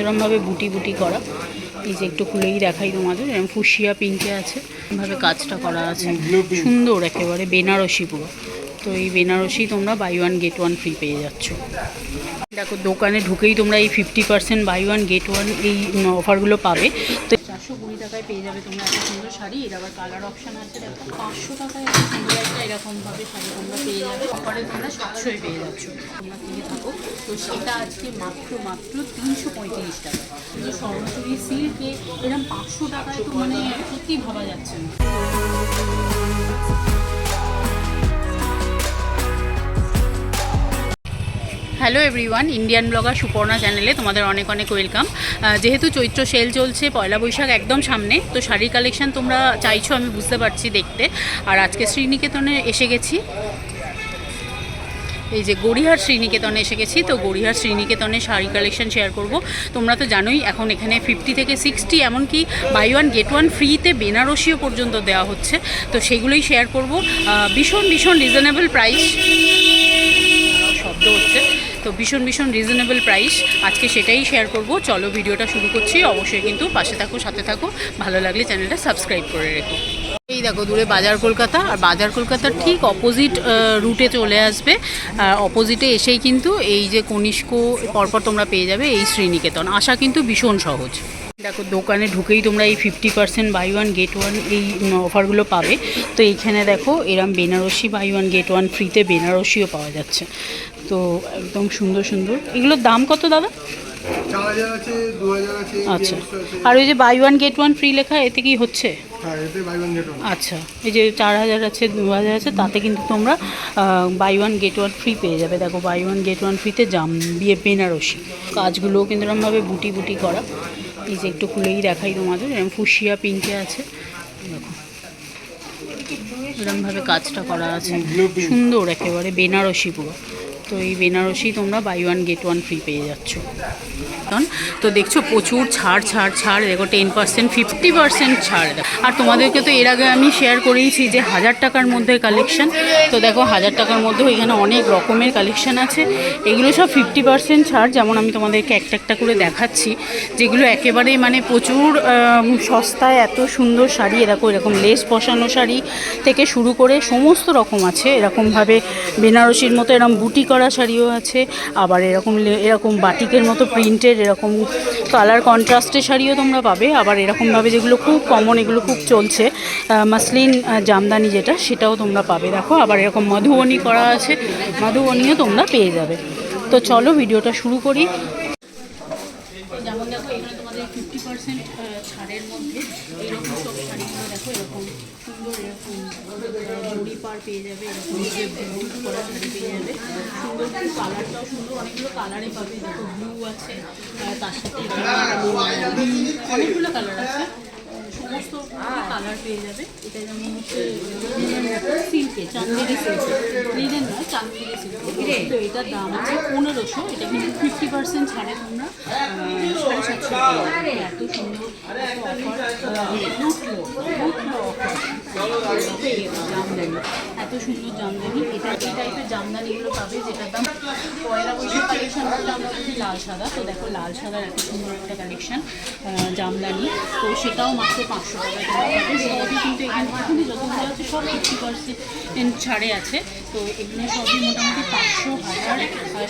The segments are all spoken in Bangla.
এরকমভাবে বুটি বুটি করা। এই যে একটু খুলেই দেখাই তোমাদের, এরকম ফুসিয়া পিঙ্কে আছে। এরকমভাবে কাজটা করা আছে। সুন্দর একেবারে, বেনারসি পুরো। তো এই বেনারসি তোমরা buy one get one free পেয়ে যাচ্ছ। দেখো, দোকানে ঢুকেই তোমরা এই fifty percent buy one get one এই অফারগুলো পাবে। তো চারশো কুড়ি টাকায় পেয়ে যাবে তোমরা। শাড়ি এর আবার কালার অপশান আছে, দেখো, পাঁচশো টাকায় সুন্দর একটা এরকমভাবে শাড়ি তোমরা পেয়ে যাবে। অফারে তোমরা সাতশোয় পেয়ে যাচ্ছ। তোমরা কিনে থাকো। তো সেটা আজকে মাত্র মাত্র তিনশো পঁয়ত্রিশ টাকা। কিন্তু স্বর্ণচুরি সিল্কে এরকম পাঁচশো টাকায় তো মানে সত্যি ভাবা যাচ্ছে না। Hello everyone, Indian blogger Suparna চ্যানেলে তোমাদের অনেক অনেক ওয়েলকাম। যেহেতু চৈত্র সেল চলছে, পয়লা বৈশাখ একদম সামনে, তো শাড়ির কালেকশন তোমরা চাইছো আমি বুঝতে পারছি দেখতে। আর আজকে শ্রীনিকেতনে এসে গেছি। এই যে গড়িহার শ্রীনিকেতনে এসে গেছি, তো গড়িহার শ্রীনিকেতনে শাড়ি কালেকশন শেয়ার করব। তোমরা তো জানোই, এখন এখানে ফিফটি থেকে সিক্সটি এমনকি বাই ওয়ান গেট ওয়ান ফ্রিতে বেনারসিও পর্যন্ত দেওয়া হচ্ছে। তো সেগুলোই শেয়ার করব। ভীষণ ভীষণ রিজনেবল প্রাইস শব্দ হচ্ছে। তো ভীষণ ভীষণ রিজনেবল প্রাইস আজকে সেটাই শেয়ার করব। চলো ভিডিওটা শুরু করছি। অবশ্যই কিন্তু পাশে থাকো, সাথে থাকো। ভালো লাগলে চ্যানেলটা সাবস্ক্রাইব করে রেখো। এই দেখো, দূরে বাজার কলকাতা। আর বাজার কলকাতার ঠিক অপোজিট রুটে চলে আসবে। অপোজিটে এসেই কিন্তু এই যে কনিষ্ক, পরপর তোমরা পেয়ে যাবে এই শ্রীনিকেতন। আসা কিন্তু ভীষণ সহজ। দেখো দোকানে ঢুকেই তোমরা এই fifty percent buy one get one এই অফারগুলো পাবে। তো এইখানে দেখো এরম Banarasi buy one get one ফ্রিতে বেনারসিও পাওয়া যাচ্ছে। তো একদম সুন্দর সুন্দর। এগুলোর দাম কত দাদা? আচ্ছা। আর ওই যে buy one get one free লেখা এতে কি হচ্ছে? হ্যাঁ আচ্ছা এই যে চার হাজার আছে দু হাজার আছে তাতে কিন্তু তোমরা buy one get one free পেয়ে যাবে। দেখো বাই ওয়ান গেট ওয়ান ফ্রিতে জাম বিয়ে বেনারসি। কাজগুলোও কিন্তু এরকমভাবে বুটি বুটি করা। এই যে একটু খুলেই দেখাই তোমাদের এরকম ফুসিয়া পিঙ্কে আছে। দেখো। এরকমভাবে কাজটা করা আছে। সুন্দর একেবারে বেনারসি পুরো। তো এই বেনারসি তোমরা buy one get one free পেয়ে যাচ্ছ। তো দেখছ প্রচুর ছাড় ছাড় ছাড়, দেখো টেন পার্সেন্ট ফিফটি পার্সেন্ট ছাড়। আর তোমাদেরকে তো এর আগে আমি শেয়ার করেইছি যে হাজার টাকার মধ্যে কালেকশন তো দেখো হাজার টাকার মধ্যেও এখানে অনেক রকমের কালেকশন আছে। এগুলো সব ফিফটি পার্সেন্ট ছাড়, যেমন আমি তোমাদেরকে একটা একটা করে দেখাচ্ছি। যেগুলো একেবারে মানে প্রচুর সস্তায় এত সুন্দর শাড়ি এরকম এরকম লেস বসানো শাড়ি থেকে শুরু করে সমস্ত রকম আছে। এরকমভাবে বেনারসির মতো এরকম বুটি করা শাড়িও আছে, আবার এরকম এরকম বাটিকের মতো প্রিন্টের এরকম কালার কন্ট্রাস্টের শাড়িও তোমরা পাবে। আবার এরকমভাবে যেগুলো খুব কমন এগুলো খুব চলছে মাসলিন জামদানি যেটা, সেটাও তোমরা পাবে। দেখো, আবার এরকম মধুবনী করা আছে, মধুবনীও তোমরা পেয়ে যাবে। তো চলো, ভিডিওটা শুরু করি। যেমন দেখো, এখানে তোমাদের ফিফটি পার্সেন্ট ছাড়ের মধ্যে এইরকম সব শাড়িগুলো দেখো, এরকম সুন্দর এরকম জড়ি পার পেয়ে যাবে, এরকম করা শাড়ি পেয়ে যাবে। সুন্দর কালারটাও সুন্দর, অনেকগুলো কালারে পাবে, দেখো ব্লু আছে তার সাথে অনেকগুলো কালার আছে, সমস্ত কালার পেয়ে যাবে। এটা যেমন হচ্ছে সিল্কে চান্দেরি সিল্কে লিনেন এটার দাম আছে পনেরোশো, এটা কিন্তু ফিফটি পার্সেন্ট ছাড়ে এত সুন্দর জামদানি এটা এই টাইপের জামদানিগুলো পাবে যেটার দাম পয়লা বৈশাখ কালেকশন লাল সাদা তো দেখো লাল সাদার এত সুন্দর একটা কালেকশন জামদানি। তো সেটাও মাত্র পাঁচশো টাকা কিন্তু এখানে সব ফিফটি পার্সেন্ট ছাড়ে আছে। তো এগুলো সবই মোটামুটি পাঁচশো হাজার,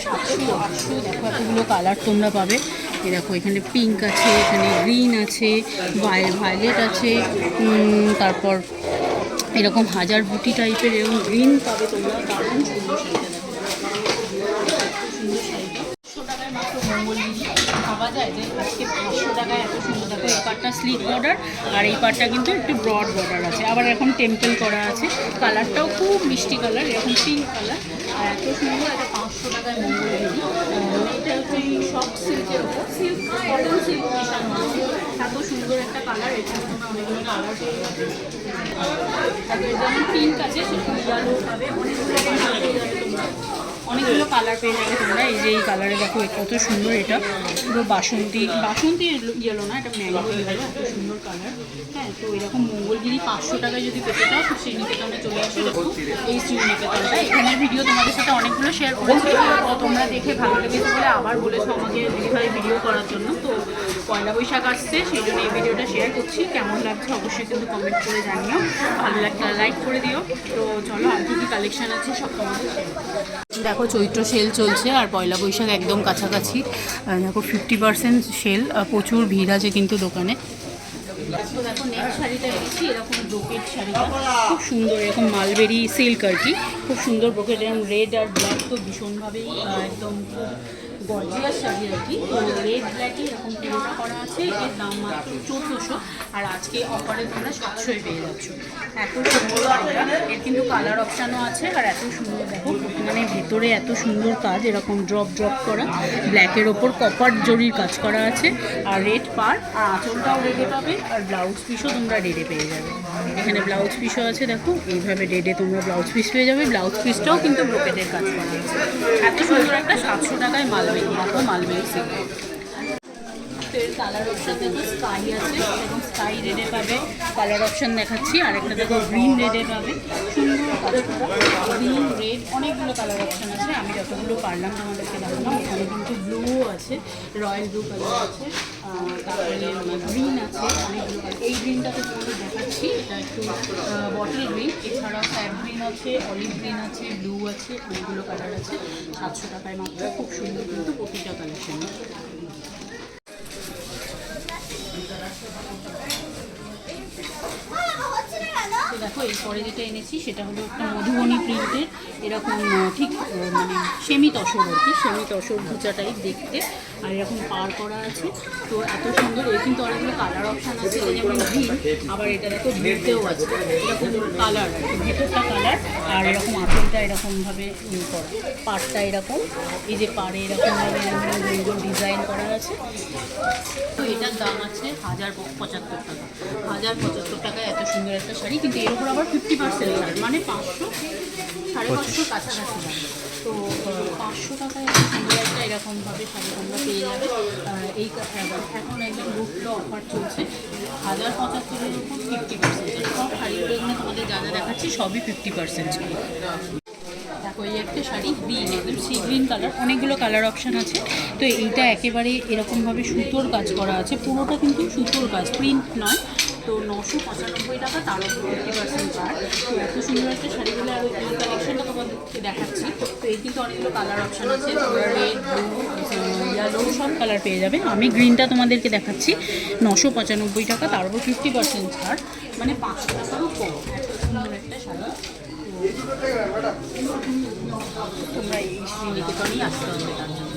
সাতশো, আটশো, দেখো এতগুলো কালার তোমরা পাবে। এ দেখো, এখানে পিঙ্ক আছে, এখানে গ্রিন আছে ভায়োলেট আছে তারপর এরকম হাজার বুটি টাইপের এরকম গ্রিন পাবে তোমরা দারুণ সুন্দর শাড়িটা দেখো সুন্দর শাড়িটা পাঁচশো টাকায় মাত্র মঙ্গলগিরি ভাবা এত সুন্দর এই পাটটা স্লিট বর্ডার আর এই পাটটা কিন্তু একটু ব্রড বর্ডার আছে। আবার এখন টেম্পল করা আছে। কালারটাও খুব মিষ্টি কালার এরকম পিঙ্ক কালার আর এত সুন্দর পাঁচশো টাকায় এটা। আছে এত সুন্দর একটা কালার এখানে তোমরা কালার পিঙ্ক আছে সেখানে ইয়ালো পাবে। অনেকগুলো অনেকগুলো কালার পেয়ে যাবে তোমরা। এই যে এই কালারে দেখো, কত সুন্দর এটা। পুরো বাসন্তী বাসন্তী ইয়েলো না, এটা ম্যাঙ্গো ইয়েলো এত সুন্দর কালার হ্যাঁ তো এরকম মঙ্গলগিরি পাঁচশো টাকায় যদি পেতে চাও, তো শ্রীনিকেতনে চলে আসো এই শ্রীনিকেতনটা এখানের ভিডিও তোমাদের সাথে অনেকগুলো শেয়ার করেছি। তোমরা দেখে ভালো লেগেছে বলে আবার বলেছ আমাকে দিদিভাই ভিডিও করার জন্য। তো পয়লা বৈশাখ আসছে সেই জন্য এই ভিডিওটা শেয়ার করছি। কেমন লাগছে অবশ্যই কিন্তু কমেন্ট করে জানিও। ভালো লাগলে লাইক করে দিও। তো চলো আর কি কী কালেকশন আছে সব তোমাদের দেখো চৈত্র সেল চলছে আর পয়লা বৈশাখ একদম কাছাকাছি। দেখো ফিফটি পার্সেন্ট সেল প্রচুর ভিড় আছে কিন্তু দোকানে। তো দেখো নেক্সট শাড়িটা এনেছি এরকম ব্রোকেট শাড়িটা। খুব সুন্দর এরকম মালবেরি সিল্ক আর কি। খুব সুন্দর ব্রোকেট এরকম রেড আর ব্ল্যাক তো ভীষণভাবেই একদম গর্জিয়াস শাড়ি আর কি। তো রেড ব্ল্যাকে এরকম পুরোটা করা আছে। এর দাম মাত্র চোদ্দোশো। আর আজকে অফারে তোমরা সাতশোয় পেয়ে যাচ্ছ। এত সুন্দর এর কিন্তু কালার অপশানও আছে। আর এত সুন্দর দেখো মানে ভেতরে এত সুন্দর কাজ, এরকম ড্রপ ড্রপ করা। ব্ল্যাকের ওপর কপার জরির কাজ করা আছে। আর রেড পার আর আঁচলটাও রেডে পাবে। আর ব্লাউজ পিসও তোমরা রেডে পেয়ে যাবে। এখানে ব্লাউজ পিসও আছে, দেখো। এইভাবে রেডে তোমরা ব্লাউজ পিস পেয়ে যাবে। ব্লাউজ পিসটাও কিন্তু ব্রোকেটের কাজ করা আছে এত সুন্দর একটা সাতশো টাকায় মালবেরি দেখো মালবেরি সিল্ক এর কালার অপশন দেখো, স্কাই আছে, এবং স্কাই রেডে পাবে। কালার অপশন দেখাচ্ছি আর একটা দেখো, গ্রিন রেডে পাবে। সুন্দর গ্রিন রেড অনেকগুলো কালার অপশন আছে। আমি যতগুলো পারলাম তোমাদেরকে দেখালাম, এখানে কিন্তু ব্লুও আছে রয়্যাল ব্লু কালার আছে তারপরে গ্রিন আছে, অনেকগুলো এই গ্রিনটাতে তোমাদের দেখাচ্ছি, এটা একটু বটল গ্রিন এছাড়াও স্যাপ গ্রিন আছে অলিভ গ্রিন আছে ব্লু আছে, অনেকগুলো কালার আছে, সাতশো টাকায় মাত্র, খুব সুন্দর কিন্তু প্রতিটা কালেকশন তো দেখো এরপরে যেটা এনেছি সেটা হলো একটা মধুবনী প্রিন্টের এরকম ঠিক মানে সেমি তসর আর কি, সেমি তসর ভুচা টাইপ দেখতে। আর এরকম পার করা আছে। তো এত সুন্দর, এর কিন্তু অনেকগুলো কালার অপশান আছে যেমন গ্রিন আবার এটা দেখো ব্লুতেও আছে। এরকম কালার ভেতরটা কালার আর এরকম আঁচলটা এরকমভাবে ইয়ে করা, পাড়টা এরকম, এই যে পাড়ে এরকমভাবে এরকম ডিজাইন করা আছে। তো এটার দাম আছে হাজার পঁচাত্তর টাকা। হাজার পঁচাত্তর টাকায় এত সুন্দর একটা শাড়ি, কিন্তু এর উপর আবার ফিফটি পার্সেন্ট ছাড় মানে পাঁচশো, সাড়ে পাঁচশো কাছাকাছি। তো পাঁচশো টাকায় এত সুন্দর এরকমভাবে শাড়ি তোমরা পেয়ে যাবে। এই এখন একদম রুটলো অফার চলছে। হাজার পঁচাত্তরের উপর ফিফটি পার্সেন্ট সব শাড়িগুলো এখানে তোমাদের যা যা দেখাচ্ছি, সবই ফিফটি পার্সেন্ট দেখো একটা শাড়ি কালার অনেকগুলো কালার অপশান আছে। তো এইটা একেবারে এরকমভাবে সুতোর কাজ করা আছে। পুরোটা কিন্তু সুতোর কাজ প্রিন্ট নয়। তো নশো পঁচানব্বই টাকা, তার উপর ফিফটি পার্সেন্ট ছাড়। তো এত সুন্দর একটা শাড়ি বলে আর এই কালেকশনটা তোমাদেরকে দেখাচ্ছি। তো এই কিন্তু অনেকগুলো কালার অপশান আছে রেড ব্লু ইয়েলো সব কালার পেয়ে যাবে। আমি গ্রিনটা তোমাদেরকে দেখাচ্ছি, নশো পঁচানব্বই টাকা, তার উপর ফিফটি পার্সেন্ট ছাড়। মানে পাঁচশো টাকারও কম। সুন্দর একটা শাড়ি। তোমরা এই শ্রীনিকেতনেই আসতে হবে তার জন্য।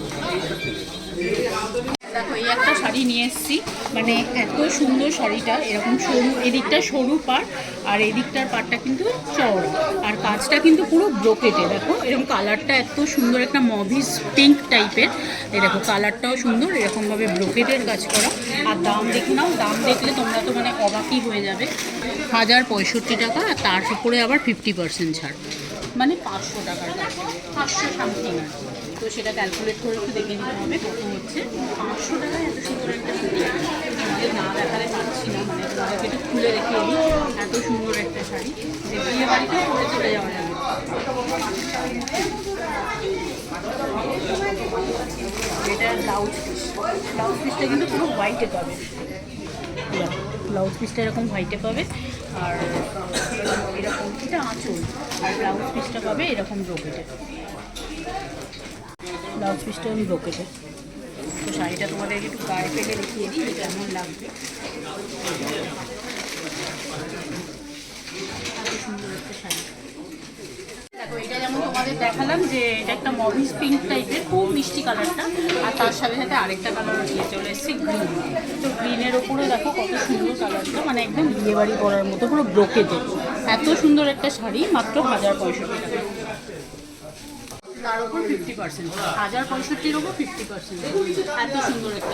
দেখো এই একটা শাড়ি নিয়ে এসেছি। মানে এত সুন্দর শাড়িটা, এরকম সরু, এদিকটা সরু পার আর এদিকটার পাড়টা কিন্তু চওড়া। আর কাজটা কিন্তু পুরো ব্রোকেটে দেখো। এরকম কালারটা এত সুন্দর, একটা মভিস পিঙ্ক টাইপের এই দেখো, কালারটাও সুন্দর, এরকমভাবে ব্রোকেটের কাজ করা। আর দাম দেখে নাও, দাম দেখলে তোমরা তো মানে অবাকই হয়ে যাবে। হাজার পঁয়ষট্টি টাকা, আর তার উপরে আবার ফিফটি পার্সেন্ট ছাড়। মানে পাঁচশো টাকার পাঁচশো সামথিং তো সেটা ক্যালকুলেট করে একটু দেখে নিতে হবে, কত হচ্ছে। পাঁচশো টাকায় এত সুন্দর একটা শাড়ি তোমাদের না দেখালে পাচ্ছি না মানে তোমাদেরকে একটু খুলে রেখে দিই, এত সুন্দর একটা শাড়ি। যে বিয়ে বাড়িতেও পরে চলে যাওয়া যাবে। এটা ব্লাউজ পিস ব্লাউজ পিসটা কিন্তু পুরো হোয়াইটে পাবে। ব্লাউজ পিসটা এরকম হোয়াইটে পাবে, আর এরকম এটা আঁচল, আর ব্লাউজ পিসটা পাবে এরকম ব্রোকেটে ব্লাউজ পিসটা আমি ব্রোকেটে তো শাড়িটা তোমাদের একটু গায়ে ফেলে দেখিয়ে দিই, কেমন লাগবে। সুন্দর একটা শাড়ি। এটা যেমন তোমাদের দেখালাম যে এটা একটা মভিস পিঙ্ক টাইপের খুব মিষ্টি কালারটা আর তার সাথে সাথে আরেকটা কালার দিয়ে চলে এসেছে গ্রিন তো গ্রিনের ওপরে দেখো কত সুন্দর কালারটা মানে একদম বিয়েবাড়ি করার মতো, পুরো ব্রোকেজের এত সুন্দর একটা শাড়ি, মাত্র হাজার পঁয়ষট্টি টাকা। তার উপর ফিফটি পার্সেন্ট হাজার পঁয়ষট্টির ওপর ফিফটি পার্সেন্ট এত সুন্দর একটা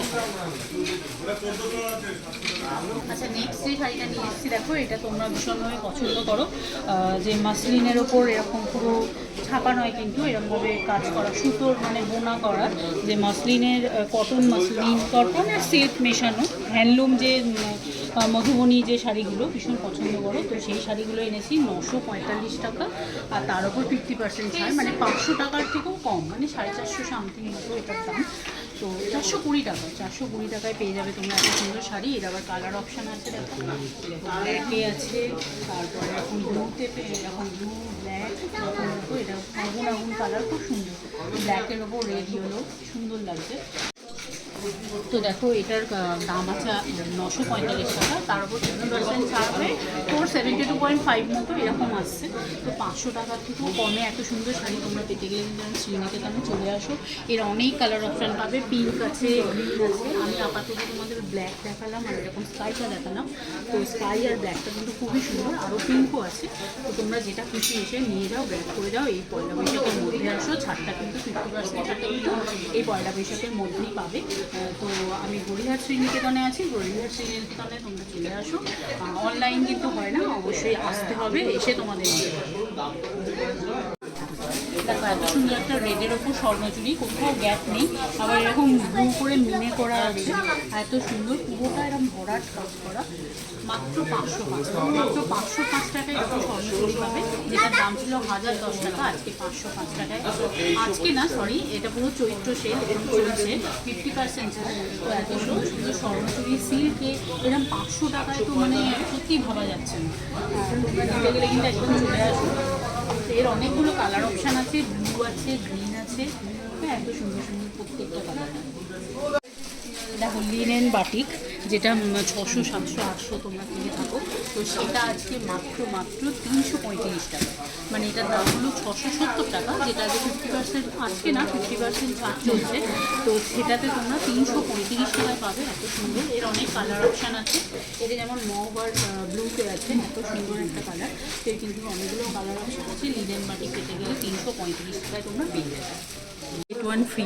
আচ্ছা নেক্সট যে শাড়িটা নিয়ে এসেছি, দেখো, এটা তোমরা ভীষণভাবে পছন্দ করো। যে মাসলিনের ওপর এরকম পুরো ছাপা নয়, কিন্তু এরকমভাবে কাজ করা সুতোর মানে বোনা করা, যে মাসলিনের কটন মাসলিন কটন আর সিল্ক মেশানো হ্যান্ডলুম যে মধুবনী যে শাড়িগুলো ভীষণ পছন্দ করো, তো সেই শাড়িগুলো এনেছি, নশো পঁয়তাল্লিশ টাকা, আর তার উপর ফিফটি পার্সেন্ট ছাড় মানে পাঁচশো টাকার থেকেও কম মানে সাড়ে চারশো সামথিং মতো এটার দাম। তো চারশো কুড়ি টাকা, চারশো কুড়ি টাকায় পেয়ে যাবে তোমরা এত সুন্দর শাড়ি। এর আবার কালার অপশান আছে দেখো। ব্ল্যাকে আছে, তারপরে এখন ব্লুতে এখন ব্লু ব্ল্যাক এটা আগুন আগুন কালার খুব সুন্দর। ব্ল্যাকের ওপর রেড হলো সুন্দর লাগছে। তো দেখো, এটার দাম আছে নশো পঁয়তাল্লিশ টাকা, তার উপর ফিফটি পার্সেন্ট ছাড় হয়ে four seventy two point five মতো এরকম আসছে। তো পাঁচশো টাকার থেকেও কমে এত সুন্দর শাড়ি তোমরা পেতে গেলে কিন্তু শ্রীনিকেতনে চলে আসো। এর অনেক কালার অপশান পাবে পিঙ্ক আছে গ্রিন আছে। আমি আপাতত তোমাদের ব্ল্যাক দেখালাম আর এরকম স্কাইটা দেখালাম। তো স্কাই আর ব্ল্যাকটা কিন্তু খুবই সুন্দর আরও পিঙ্কও আছে। তো তোমরা যেটা খুশি এসে নিয়ে যাও ব্ল্যাক করে যাও, এই পয়লা বৈশাখের মধ্যে আসো। ছাড়টা কিন্তু ফিফটি পার্সেন্ট ছাড়টা কিন্তু এই পয়লা বৈশাখের মধ্যেই পাবে। তো আমি গড়িহাট শ্রীনিকেতনে আছি গড়িহাট শ্রীনিকেতনে তোমরা চলে আসো অনলাইন কিন্তু হয় না, অবশ্যই আসতে হবে, এসে তোমাদের। দেখো এত সুন্দর একটা রেডের ওপর স্বর্ণচুরি কোথাও গ্যাপ নেই আবার এরকম ব্লু করে মিনে করা আছে এত সুন্দর পুরোটা এরকম ভরাট কাজ করা মাত্র পাঁচশো পাঁচ মাত্র পাঁচশো পাঁচ টাকায় এরকম স্বর্ণচুরি পাবে যেটার দাম ছিল হাজার দশ টাকা আজকে পাঁচশো পাঁচ টাকায়। আজকে না সরি এটা পুরো চৈত্র সেল এরকম চলছে ফিফটি পার্সেন্ট তো এত সুন্দর সুন্দর স্বর্ণচুরি সিল্কে এরকম পাঁচশো টাকায় তো মানে সত্যি ভাবা যাচ্ছে না। একদম চলে আসো। এর অনেকগুলো কালার অপশান আছে ব্লু আছে গ্রিন আছে। হ্যাঁ এত সুন্দর সুন্দর প্রত্যেকটা কালার দেখো লিনেন বাটিক যেটা ছশো, সাতশো, আটশো তোমরা কিনে থাকো। তো সেটা আজকে মাত্র মাত্র তিনশো পঁয়ত্রিশ টাকা। মানে এটার দাম হলো ছশো সত্তর টাকা, যেটা আজকে ফিফটি পার্সেন্ট আজকে না ফিফটি পার্সেন্ট ছাড় চলছে। তো সেটাতে তোমরা তিনশো পঁয়ত্রিশ টাকায় পাবে, এত সুন্দর। এর অনেক কালার অপশান আছে। এটা যেমন মগ আর ব্লুতে আছে, এত সুন্দর একটা কালার তো কিন্তু অনেকগুলো কালার অপশান আছে। লিনেন বাটিক পেতে গেলে তিনশো পঁয়ত্রিশ টাকায় তোমরা পেয়ে যাবে। Get one free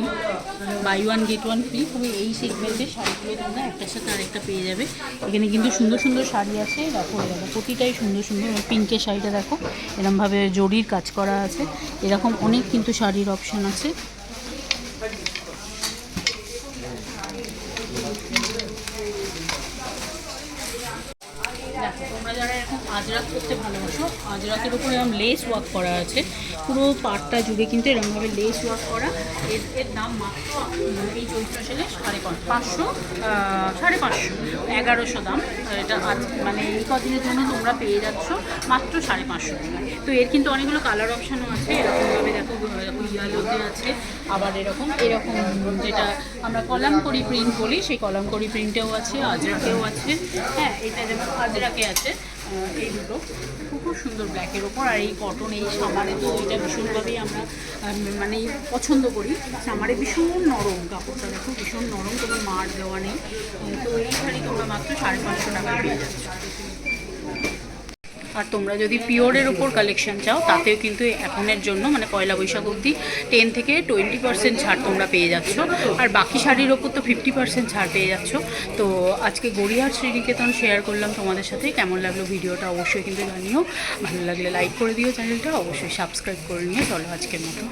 buy one get one free তবে এই সেগমেন্টের শাড়িগুলো তোমরা একটার সাথে আরেকটা পেয়ে যাবে। এখানে কিন্তু সুন্দর সুন্দর শাড়ি আছে, দেখো দেখো, প্রতিটাই সুন্দর সুন্দর পিঙ্কের শাড়িটা দেখো, এরমভাবে জরির কাজ করা আছে। এরকম অনেক কিন্তু শাড়ির অপশন আছে দেখো তোমরা যারা আজরাক করতে ভালোবাসো। আজরাকের উপরে এরকম লেস ওয়ার্ক করা আছে। পুরো পাটটা জুড়ে কিন্তু এরকমভাবে লেস ওয়ার্ক করা। এর এর দাম মাত্র এই চৈত্র সেলে সাড়ে পাঁচ, পাঁচশো সাড়ে পাঁচশো, এগারোশো দাম। এটা আজ মানে এই কদিনের জন্য তোমরা পেয়ে যাচ্ছ মাত্র সাড়ে পাঁচশো টাকা। তো এর কিন্তু অনেকগুলো কালার অপশানও আছে। এরকমভাবে দেখো ইয়ালোতে আছে, আবার এরকম এরকম যেটা আমরা কলাম করি প্রিন্ট বলি, সেই কলাম করি প্রিন্টেও আছে, আজরাকেও আছে। হ্যাঁ এটা যেমন আজরাকে আছে এই দুটো। খুব সুন্দর ব্ল্যাকের ওপর, আর এই কটন এই সামারে তো এটা ভীষণভাবেই আমরা মানে পছন্দ করি। সামারে ভীষণ নরম কাপড়টা, দেখো, ভীষণ নরম, কোনো মার দেওয়া নেই। তো এই শাড়ি তোমরা মাত্র সাড়ে পাঁচশো টাকা পেয়ে যাচ্ছ। আর তোমরা যদি পিওরের ওপর কালেকশন চাও, তাতেও কিন্তু এখনের জন্য মানে পয়লা বৈশাখ অবধি টেন থেকে টোয়েন্টি পার্সেন্ট ছাড় তোমরা পেয়ে যাচ্ছ। আর বাকি শাড়ির ওপর তো ফিফটি পার্সেন্ট ছাড় পেয়ে যাচ্ছ। তো আজকে গড়িয়ার শ্রীনিকেতন শেয়ার করলাম তোমাদের সাথে। কেমন লাগল ভিডিওটা অবশ্যই কিন্তু জানিও। ভালো লাগলে লাইক করে দিও চ্যানেলটা। অবশ্যই সাবস্ক্রাইব করে নিয়ে চলো আজকের মতো।